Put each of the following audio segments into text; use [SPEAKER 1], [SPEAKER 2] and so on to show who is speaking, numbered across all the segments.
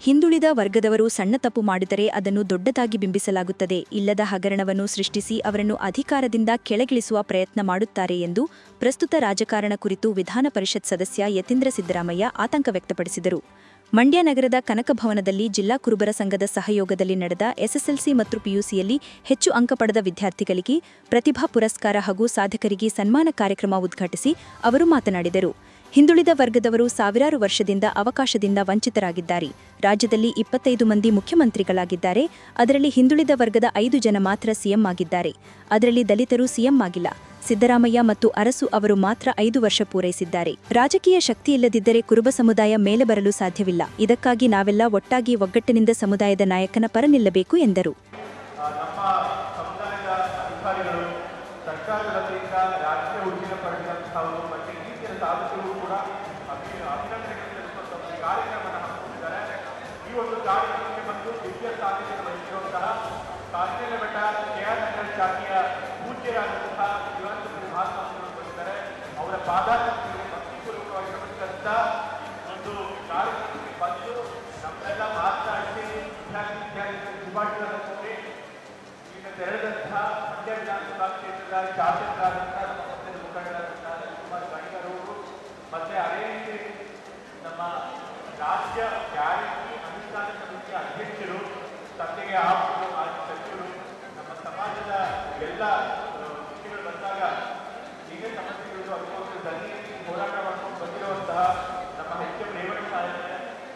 [SPEAKER 1] ಹಿಂದುಳಿದ ವರ್ಗದವರು ಸಣ್ಣ ತಪ್ಪು ಮಾಡಿದರೆ ಅದನ್ನು ದೊಡ್ಡದಾಗಿ ಬಿಂಬಿಸಲಾಗುತ್ತದೆ. ಇಲ್ಲದ ಹಗರಣವನ್ನು ಸೃಷ್ಟಿಸಿ ಅವರನ್ನು ಅಧಿಕಾರದಿಂದ ಕೆಳಗಿಳಿಸುವ ಪ್ರಯತ್ನ ಮಾಡುತ್ತಾರೆ ಎಂದು ಪ್ರಸ್ತುತ ರಾಜಕಾರಣ ಕುರಿತು ವಿಧಾನ ಪರಿಷತ್ ಸದಸ್ಯ ಯತೀಂದ್ರ ಸಿದ್ದರಾಮಯ್ಯ ಆತಂಕ ವ್ಯಕ್ತಪಡಿಸಿದರು. ಮಂಡ್ಯ ನಗರದ ಕನಕ ಭವನದಲ್ಲಿ ಜಿಲ್ಲಾ ಕುರುಬರ ಸಂಘದ ಸಹಯೋಗದಲ್ಲಿ ನಡೆದ ಎಸ್ಎಸ್ಎಲ್ಸಿ ಮತ್ತು ಪಿಯುಸಿಯಲ್ಲಿ ಹೆಚ್ಚು ಅಂಕ ಪಡೆದ ವಿದ್ಯಾರ್ಥಿಗಳಿಗೆ ಪ್ರತಿಭಾ ಪುರಸ್ಕಾರ ಹಾಗೂ ಸಾಧಕರಿಗೆ ಸನ್ಮಾನ ಕಾರ್ಯಕ್ರಮ ಉದ್ಘಾಟಿಸಿ ಅವರು ಮಾತನಾಡಿದರು. ಹಿಂದುಳಿದ ವರ್ಗದವರು ಸಾವಿರಾರು ವರ್ಷದಿಂದ ಅವಕಾಶದಿಂದ ವಂಚಿತರಾಗಿದ್ದಾರೆ. ರಾಜ್ಯದಲ್ಲಿ ಇಪ್ಪತ್ತೈದು ಮಂದಿ ಮುಖ್ಯಮಂತ್ರಿಗಳಾಗಿದ್ದಾರೆ. ಅದರಲ್ಲಿ ಹಿಂದುಳಿದ ವರ್ಗದ ಐದು ಜನ ಮಾತ್ರ ಸಿಎಂ ಆಗಿದ್ದಾರೆ. ಅದರಲ್ಲಿ ದಲಿತರು ಸಿಎಂ ಆಗಿಲ್ಲ. ಸಿದ್ದರಾಮಯ್ಯ ಮತ್ತು ಅರಸು ಅವರು ಮಾತ್ರ ಐದು ವರ್ಷ ಪೂರೈಸಿದ್ದಾರೆ. ರಾಜಕೀಯ ಶಕ್ತಿ ಇಲ್ಲದಿದ್ದರೆ ಕುರುಬ ಸಮುದಾಯ ಮೇಲೆ ಬರಲು ಸಾಧ್ಯವಿಲ್ಲ. ಇದಕ್ಕಾಗಿ ನಾವೆಲ್ಲ ಒಟ್ಟಾಗಿ ಒಗ್ಗಟ್ಟಿನಿಂದ ಸಮುದಾಯದ ನಾಯಕನ ಪರ ನಿಲ್ಲಬೇಕು ಎಂದರು
[SPEAKER 2] ಆ, ನಮ್ಮ ಸಮುದಾಯದ ಅಧಿಕಾರಿಗಳು ಸರ್ಕಾರದ ವತಿಯಿಂದ ರಾಜ್ಯ ಉದ್ಯೋಗ ಪಡೆದಂತಹವರು ಮತ್ತೆ ಈ ರೀತಿಯ ಸಾಧಕರು ಕೂಡ ಅಭಿ ಅಭಿನಂದನೆಗಳು ಸಲ್ಲಿಸುವಂತ ಒಂದು ಕಾರ್ಯಕ್ರಮವನ್ನು ಹಮ್ಮಿಕೊಂಡಿದ್ದಾರೆ ಈ ಒಂದು ಕಾರ್ಯಕ್ರಮಕ್ಕೆ ಬಂದು ದಿವ್ಯ ಸಾಧನೆಯನ್ನು ವಹಿಸಿರುವಂತಹ ಕಾಶ್ಮೀರ ಬೆಟ್ಟ ಕೆಆರ್ ನಗರ ಶಾಖೆಯ ಪೂಜ್ಯರಾದಂತಹ ಶಿವಾನಂದ ಮಹಾತ್ಮರು ಬಂದಿದ್ದಾರೆ ಅವರ ಪಾದಾಚಾರಗಳಿಗೆ ಭಕ್ತಿಪೂರ್ವಕವಾಗಿ ನಮಸ್ಕರಿಸ್ತಾ ಒಂದು ಕಾರ್ಯಕ್ರಮಕ್ಕೆ ಬಂದು ನಮ್ಮೆಲ್ಲ ಮಾತನಾಡಿಸಿ ವಿದ್ಯಾರ್ಥಿ ವಿದ್ಯಾರ್ಥಿಗಳ ಶುಭಾಶಯಗಳನ್ನು ಕೋರಿ ಈಗ ತೆರಳಿದಂತಹ ಮಂಡ್ಯ ವಿಧಾನಸಭಾ ಕ್ಷೇತ್ರದ ಶಾಸಕರಾದಂತಹ ನಮ್ಮ ಪಕ್ಷದ ಮುಖಂಡರಾದಂತಹ ರವಿಕುಮಾರ್ ಗಣಿಗರವರು ಮತ್ತೆ ಅದೇ ರೀತಿ ನಮ್ಮ ರಾಜ್ಯ ಗ್ಯಾರಂಟಿ ಅನುಷ್ಠಾನ ಸಮಿತಿಯ ಅಧ್ಯಕ್ಷರು, ತಂದೆಗೆ ಆಪ್ತರು ಮಾಜಿ ಸಚಿವರು, ನಮ್ಮ ಸಮಾಜದ ಎಲ್ಲ ವಿಷಯಗಳು ಬಂದಾಗ ಈಗ ಸಮಸ್ಯೆಗಳು ಅದಕ್ಕೋಸ್ಕರ ದನಿ ಹೋರಾಟ ಮಾಡ್ಕೊಂಡು ಬಂದಿರುವಂತಹ ನಮ್ಮ ಎಚ್ ಎಂ ರೇವಣ್ಣ ಸಾಹೇಬ್ರೆ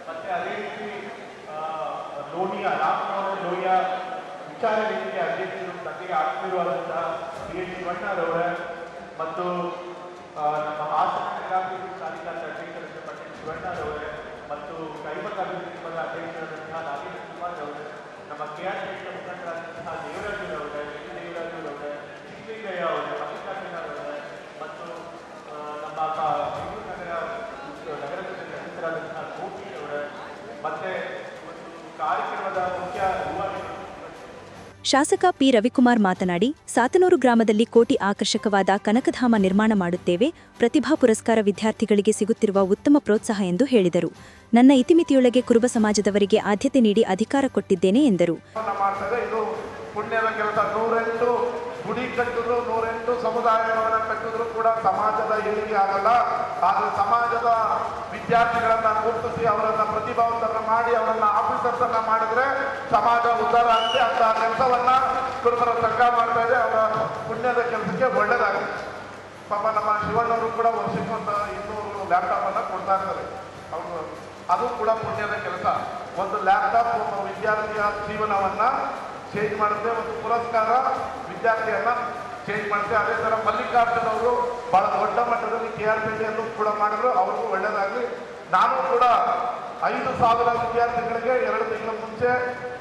[SPEAKER 2] ಮತ್ತೆ ಅದೇ ರೀತಿ ಲೋನಿಯ ರಾಮನವರ ಲೋಹಿಯ ವಿಚಾರ ವೇದಿಕೆ ಅಧ್ಯಕ್ಷರು, ತಂದೆಗೆ ಆತ್ಮೀಯವಾದಂತಹ ಬಿ ಎನ್ ಶಿವಣ್ಣರವರ ಮತ್ತು ನಮ್ಮ ಹಾಸನ ನಗರಾಭಿವೃದ್ಧಿ ಪ್ರಾಧಿಕಾರದ ಅಧ್ಯಕ್ಷರಾದ ಪಂಡಿತ್ ಶಿವಣ್ಣರವರೇ ಮತ್ತು ಕೈಮಕ ಅಭಿವೃದ್ಧಿ ನಿಗಮದ ಅಧ್ಯಕ್ಷರಾದಂತಹ ನಾಗೇಂದ್ರ ಕುಮಾರ್ ಅವರೇ ನಮ್ಮ ಕೆ ಆರ್ ಪೇಟೆಯ ಮುಖಂಡರಾದಂತಹ ದೇವರಾಜರವರೇ ವಿ ದೇವರಾಜರವರೇ ಸಿದ್ದಲಿಂಗಯ್ಯ ಅವರೇ ಮಲ್ಲಿಕಾರ್ಜುನ ಅವರೇ ಮತ್ತು ಆ, ನಮ್ಮ ಕ- ಬೆಂಗಳೂರು ನಗರ ನಗರದ ಸದಸ್ಯರಾದಂತಹ ಕೋಟಿ ಅವರೇ ಮತ್ತೆ ಒಂದು ಕಾರ್ಯಕ್ರಮದ ಮುಖ್ಯ ಯುವ
[SPEAKER 1] ಶಾಸಕ ಪಿ ರವಿಕುಮಾರ್ ಮಾತನಾಡಿ ಸಾತನೂರು ಗ್ರಾಮದಲ್ಲಿ ಕೋಟಿ ಆಕರ್ಷಕವಾದ ಕನಕಧಾಮ ನಿರ್ಮಾಣ ಮಾಡುತ್ತೇವೆ. ಪ್ರತಿಭಾ ಪುರಸ್ಕಾರ ವಿದ್ಯಾರ್ಥಿಗಳಿಗೆ ಸಿಗುತ್ತಿರುವ ಉತ್ತಮ ಪ್ರೋತ್ಸಾಹ ಎಂದು ಹೇಳಿದರು. ನನ್ನ ಇತಿಮಿತಿಯೊಳಗೆ ಕುರುಬ ಸಮಾಜದವರಿಗೆ ಆದ್ಯತೆ ನೀಡಿ ಅಧಿಕಾರ ಕೊಟ್ಟಿದ್ದೇನೆ ಎಂದರು.
[SPEAKER 3] ಗುಡಿ ಕಟ್ಟಿದ್ರು ನೂರೆಂಟು ಸಮುದಾಯ ಭವನ ಕಟ್ಟಿದ್ರು ಕೂಡ ಸಮಾಜದ ಏಳಿಗೆ ಆಗಲ್ಲ ಆದರೆ ಸಮಾಜದ ವಿದ್ಯಾರ್ಥಿಗಳನ್ನ ಗುರುತಿಸಿ ಅವರನ್ನ ಪ್ರತಿಭಾವಂತರನ್ನ ಮಾಡಿ ಅವರನ್ನ ಆಫೀಸರ್ಸ್ ಅನ್ನ ಮಾಡಿದ್ರೆ ಸಮಾಜ ಉದ್ಧಾರ ಆಗುತ್ತೆ ಅಂತ ಕೆಲಸವನ್ನ ಕುರುಬರ ಸರ್ಕಾರ ಮಾಡ್ತಾ ಇದೆ. ಅವರ ಪುಣ್ಯದ ಕೆಲಸಕ್ಕೆ ಒಳ್ಳೇದಾಗುತ್ತೆ. ಪಾಪ ನಮ್ಮ ಶಿವಣ್ಣವರು ಕೂಡ ವರ್ಷಕ್ಕೊಂದ ಇನ್ನೂರು ಲ್ಯಾಪ್ಟಾಪ್ ಅನ್ನ ಕೊಡ್ತಾ ಇರ್ತಾರೆ. ಅವರು ಅದು ಕೂಡ ಪುಣ್ಯದ ಕೆಲಸ. ಒಂದು ಲ್ಯಾಪ್ಟಾಪ್ ಒಬ್ಬ ವಿದ್ಯಾರ್ಥಿಯ ಜೀವನವನ್ನ ಚೇಂಜ್ ಮಾಡುತ್ತೆ. ಒಂದು ಪುರಸ್ಕಾರ ವಿದ್ಯಾರ್ಥಿಯನ್ನ ಚೇಂಜ್ ಮಾಡಿದ್ರೆ ಅದೇ ಥರ ಮಲ್ಲಿಕಾರ್ಜುನ್ ಅವರು ಬಹಳ ದೊಡ್ಡ ಮಟ್ಟದಲ್ಲಿ ಕೆ ಆರ್ ಕೂಡ ಮಾಡಿದ್ರು. ಅವ್ರಿಗೂ ಒಳ್ಳೇದಾಗಲಿ. ನಾನು ಕೂಡ ಐದು ಸಾವಿರ ವಿದ್ಯಾರ್ಥಿಗಳಿಗೆ ಎರಡು ತಿಂಗಳ ಮುಂಚೆ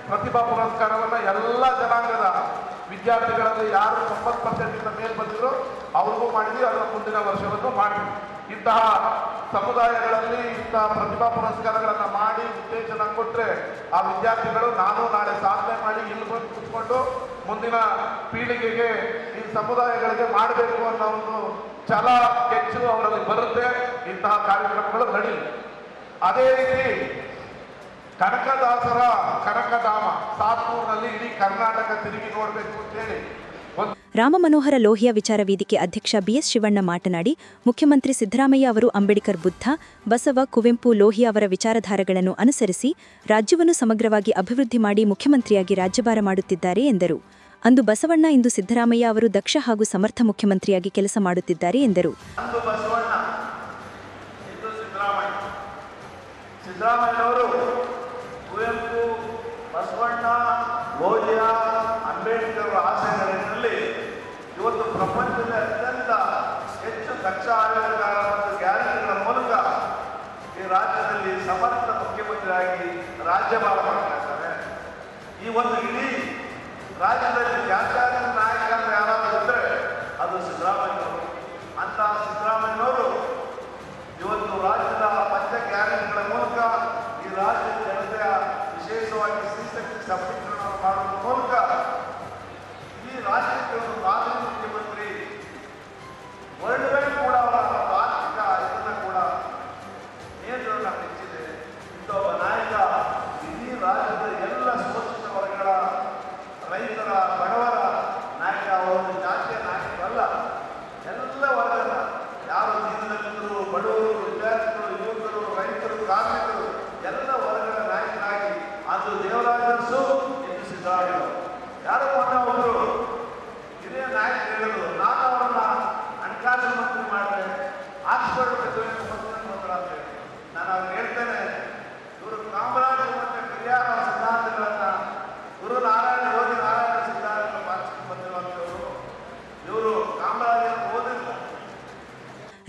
[SPEAKER 3] ಪ್ರತಿಭಾ ಪುರಸ್ಕಾರವನ್ನ ಎಲ್ಲ ಜನಾಂಗದ ವಿದ್ಯಾರ್ಥಿಗಳಲ್ಲಿ ಯಾರು ತೊಂಬತ್ತು ಪರ್ಸೆಂಟಿಂದ ಮೇಲೆ ಬಂದಿದ್ರು ಅವ್ರಿಗೂ ಮಾಡಿದ್ವಿ. ಅದರ ಮುಂದಿನ ವರ್ಷವನ್ನು ಮಾಡಿ ಇಂತಹ ಸಮುದಾಯಗಳಲ್ಲಿ ಇಂತಹ ಪ್ರತಿಭಾ ಪುರಸ್ಕಾರಗಳನ್ನು ಮಾಡಿ ಉತ್ತೇಜನ ಕೊಟ್ಟರೆ ಆ ವಿದ್ಯಾರ್ಥಿಗಳು ನಾನು ನಾಳೆ ಸಾಧನೆ ಮಾಡಿ ಇಲ್ಲಿ ಬಂದು ಕುತ್ಕೊಂಡು ಮುಂದಿನ ಪೀಳಿಗೆಗೆ ಈ ಸಮುದಾಯಗಳಿಗೆ ಮಾಡಬೇಕು ಅನ್ನೋ ಒಂದು ಛಲ ಹೆಚ್ಚು ಅವರಲ್ಲಿ ಬರುತ್ತೆ. ಇಂತಹ ಕಾರ್ಯಕ್ರಮಗಳು ನಡೀಲಿ. ಅದೇ ರೀತಿ ಕನಕದಾಸರ ಕನಕಧಾಮ ಸಾತ್ನೂರಿನಲ್ಲಿ ಇಡೀ ಕರ್ನಾಟಕ ತಿರುಗಿ ನೋಡಬೇಕು ಅಂತೇಳಿ
[SPEAKER 1] ರಾಮ ಮನೋಹರ ಲೋಹಿಯ ವಿಚಾರ ವೇದಿಕೆ ಅಧ್ಯಕ್ಷ ಬಿಎಸ್ ಶಿವಣ್ಣ ಮಾತನಾಡಿ, ಮುಖ್ಯಮಂತ್ರಿ ಸಿದ್ದರಾಮಯ್ಯ ಅವರು ಅಂಬೇಡ್ಕರ್ ಬುದ್ಧ, ಬಸವ, ಕುವೆಂಪು, ಲೋಹಿಯ ಅವರ ವಿಚಾರಧಾರೆಗಳನ್ನು ಅನುಸರಿಸಿ, ರಾಜ್ಯವನ್ನು ಸಮಗ್ರವಾಗಿ ಅಭಿವೃದ್ಧಿ ಮಾಡಿ ಮುಖ್ಯಮಂತ್ರಿಯಾಗಿ ರಾಜ್ಯಭಾರ ಮಾಡುತ್ತಿದ್ದಾರೆ ಎಂದರು. ಅಂದು ಬಸವಣ್ಣ ಇಂದು ಸಿದ್ದರಾಮಯ್ಯ ಅವರು ದಕ್ಷ ಹಾಗೂ ಸಮರ್ಥ ಮುಖ್ಯಮಂತ್ರಿಯಾಗಿ ಕೆಲಸ ಮಾಡುತ್ತಿದ್ದಾರೆ ಎಂದರು.
[SPEAKER 3] ಸಮರ್ಥ ಮುಖ್ಯಮಂತ್ರಿಯಾಗಿ ರಾಜ್ಯಭಾರ ಮಾಡ್ತಾ ಇದ್ದಾರೆ. ಈ ಒಂದು ಇಡೀ ರಾಜ್ಯದಲ್ಲಿ ಜಾತ್ಯಾತೀತ ನಾಯಕ ಅಂತ ಯಾರಾದರೂ ಇದ್ದರೆ ಅದು ಸಿದ್ದರಾಮಯ್ಯನವರು ಅಂತಹ ಸಿದ್ದರಾಮಯ್ಯನವರು ಇವತ್ತು ರಾಜ್ಯದ ಪಂಚ ಗ್ಯಾರಂಟಿಗಳ ಮೂಲಕ ಈ ರಾಜ್ಯದ ಜನತೆಯ ವಿಶೇಷವಾಗಿ ಸ್ತ್ರೀಶಕ್ತಿ ಸಬಲೀಕರಣ ಮಾಡುವ ಮೂಲಕ ಈ ರಾಜ್ಯಕ್ಕೆ ಒಂದು ಮಾದರಿ ಮುಖ್ಯಮಂತ್ರಿ ವರ್ಲ್ಡ್ ವೈಡ್ ಕೂಡ ಅವರ ಒಂದು ಆರ್ಥಿಕ ಇದನ್ನು ಕೂಡ ನಿಯಂತ್ರಣ ಹೆಚ್ಚಿದೆ ಇಂಥ ಒಬ್ಬ ನಾಯಕ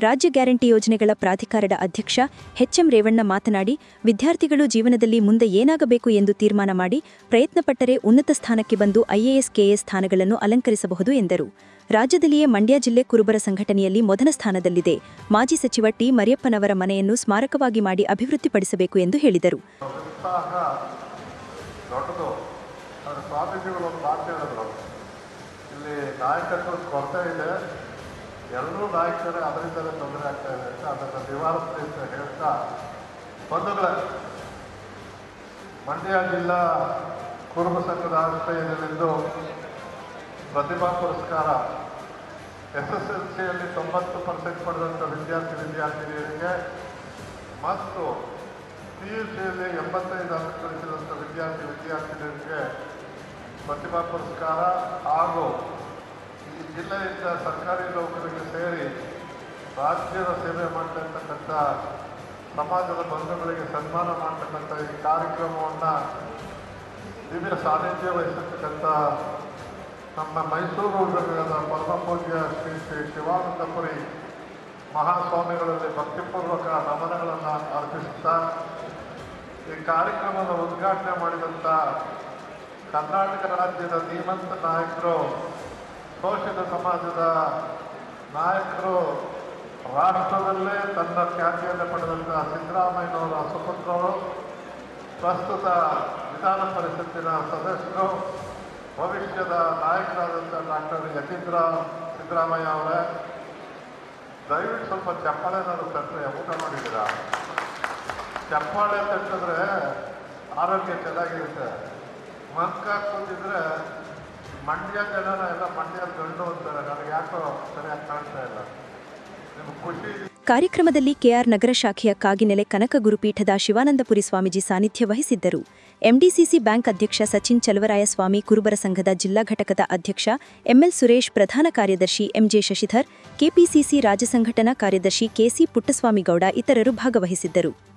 [SPEAKER 1] ರಾಜ್ಯ ಗ್ಯಾರಂಟಿ ಯೋಜನೆಗಳ ಪ್ರಾಧಿಕಾರದ ಅಧ್ಯಕ್ಷ ಎಚ್ಎಂ ರೇವಣ್ಣ ಮಾತನಾಡಿ, ವಿದ್ಯಾರ್ಥಿಗಳು ಜೀವನದಲ್ಲಿ ಮುಂದೆ ಏನಾಗಬೇಕು ಎಂದು ತೀರ್ಮಾನ ಮಾಡಿ ಪ್ರಯತ್ನಪಟ್ಟರೆ ಉನ್ನತ ಸ್ಥಾನಕ್ಕೆ ಬಂದು ಐಎಎಸ್ ಕೆಎಸ್ ಸ್ಥಾನಗಳನ್ನು ಅಲಂಕರಿಸಬಹುದು ಎಂದರು. ರಾಜ್ಯದಲ್ಲಿಯೇ ಮಂಡ್ಯ ಜಿಲ್ಲೆ ಕುರುಬರ ಸಂಘಟನೆಯಲ್ಲಿ ಮೊದಲ ಸ್ಥಾನದಲ್ಲಿದೆ. ಮಾಜಿ ಸಚಿವ ಟಿ ಮರಿಯಪ್ಪನವರ ಮನೆಯನ್ನು ಸ್ಮಾರಕವಾಗಿ ಮಾಡಿ ಅಭಿವೃದ್ಧಿಪಡಿಸಬೇಕು ಎಂದು ಹೇಳಿದರು.
[SPEAKER 4] ಇಲ್ಲಿ ನಾಯಕತ್ವದ ಕೊರತೆ ಇದೆ. ಎಲ್ಲರೂ ನಾಯಕರೇ ಅದರಿಂದಲೇ ತೊಂದರೆ ಆಗ್ತಾ ಇದೆ ಅಂತ ಅದನ್ನು ನಿವಾರಿಸಲಿ ಅಂತ ಹೇಳ್ತಾ ಬಂಧುಗಳ, ಮಂಡ್ಯ ಜಿಲ್ಲಾ ಕುರುಬ ಸಂಘದ ಆಶ್ರಯದಲ್ಲಿಂದು ಪ್ರತಿಭಾ ಪುರಸ್ಕಾರ. ಎಸ್ ಎಸ್ ಎಲ್ ಸಿಯಲ್ಲಿ ತೊಂಬತ್ತು ಪರ್ಸೆಂಟ್ ಪಡೆದಂಥ ವಿದ್ಯಾರ್ಥಿ ವಿದ್ಯಾರ್ಥಿನಿಯರಿಗೆ ಮತ್ತು ಪಿ ಯು ಸಿಯಲ್ಲಿ ಎಂಬತ್ತೈದು ಅಂಕ ಗಳಿಸಿದಂಥ ವಿದ್ಯಾರ್ಥಿ ವಿದ್ಯಾರ್ಥಿನಿಯರಿಗೆ ಪ್ರತಿಭಾ ಪುರಸ್ಕಾರ ಹಾಗೂ ಈ ಜಿಲ್ಲೆಯಿಂದ ಸರ್ಕಾರಿ ನೌಕರಿಗೆ ಸೇರಿ ರಾಜ್ಯದ ಸೇವೆ ಮಾಡ್ತಕ್ಕಂಥ ಸಮಾಜದ ಬಂಧುಗಳಿಗೆ ಸನ್ಮಾನ ಮಾಡ್ತಕ್ಕಂಥ ಈ ಕಾರ್ಯಕ್ರಮವನ್ನು ದಿವ್ಯ ಸಾನ್ನಿಧ್ಯ ವಹಿಸತಕ್ಕಂಥ ನಮ್ಮ ಮೈಸೂರು ವಿಭಾಗದ ಪರಮಪೂಜ್ಯ ಶ್ರೀ ಶ್ರೀ ಶಿವಾನಂದಪುರಿ ಮಹಾಸ್ವಾಮಿಗಳಲ್ಲಿ ಭಕ್ತಿಪೂರ್ವಕ ನಮನಗಳನ್ನು ಅರ್ಪಿಸುತ್ತಾ ಈ ಕಾರ್ಯಕ್ರಮದ ಉದ್ಘಾಟನೆ ಮಾಡಿದಂಥ ಕರ್ನಾಟಕ ರಾಜ್ಯದ ಧೀಮಂತ ನಾಯಕರು ಶೋಷಿತ ಸಮಾಜದ ನಾಯಕರು ರಾಷ್ಟ್ರದಲ್ಲೇ ತನ್ನ ಖ್ಯಾತಿಯನ್ನು ಪಡೆದಂಥ ಸಿದ್ದರಾಮಯ್ಯನವರ ಸುಪುತ್ರರು, ಪ್ರಸ್ತುತ ವಿಧಾನ ಪರಿಷತ್ತಿನ ಸದಸ್ಯರು, ಭವಿಷ್ಯದ ನಾಯಕರಾದಂಥ ಡಾಕ್ಟರ್ ಯತೀಂದ್ರ ಸಿದ್ದರಾಮಯ್ಯ ಅವರೇ, ದಯವಿಟ್ಟು ಸ್ವಲ್ಪ ಚಪ್ಪಾಳೆನಾದ್ರು ತಟ್ಟರೆ, ಊಟ ಮಾಡಿದ್ದೀರಾ? ಚಪ್ಪಾಳೆ ತಟ್ಟಿದ್ರೆ ಆರೋಗ್ಯ ಚೆನ್ನಾಗಿರುತ್ತೆ. ಮಂಕ ಕೂತಿದ್ರೆ ಮಂಡ್ಯ ಜನರ ಎಲ್ಲ ಮಂಡ್ಯದ ಗಂಡು ಅಂತಾರೆ ನನಗೆ ಯಾಕೋ ಸರಿಯಾಗಿ ಕಾಣ್ತಾ ಇಲ್ಲ
[SPEAKER 1] ಕಾರ್ಯಕ್ರಮದಲ್ಲಿ ಕೆಆರ್ ನಗರ ಶಾಖೆಯ ಕಾಗಿನೆಲೆ ಕನಕ ಗುರುಪೀಠದ ಶಿವಾನಂದಪುರಿ ಸ್ವಾಮೀಜಿ ಸಾನ್ನಿಧ್ಯ ವಹಿಸಿದ್ದರು. ಎಂಡಿಸಿಸಿ ಬ್ಯಾಂಕ್ ಅಧ್ಯಕ್ಷ ಸಚಿನ್ ಚಲುವರಾಯ ಸ್ವಾಮಿ ಕುರುಬರ ಸಂಘದ ಜಿಲ್ಲಾ ಘಟಕದ ಅಧ್ಯಕ್ಷ ಎಂಎಲ್ ಸುರೇಶ್, ಪ್ರಧಾನ ಕಾರ್ಯದರ್ಶಿ ಎಂಜೆ ಶಶಿಧರ್, ಕೆಪಿಸಿಸಿ ರಾಜ್ಯ ಸಂಘಟನಾ ಕಾರ್ಯದರ್ಶಿ ಕೆಸಿ ಪುಟ್ಟಸ್ವಾಮಿಗೌಡ ಇತರರು ಭಾಗವಹಿಸಿದ್ದರು.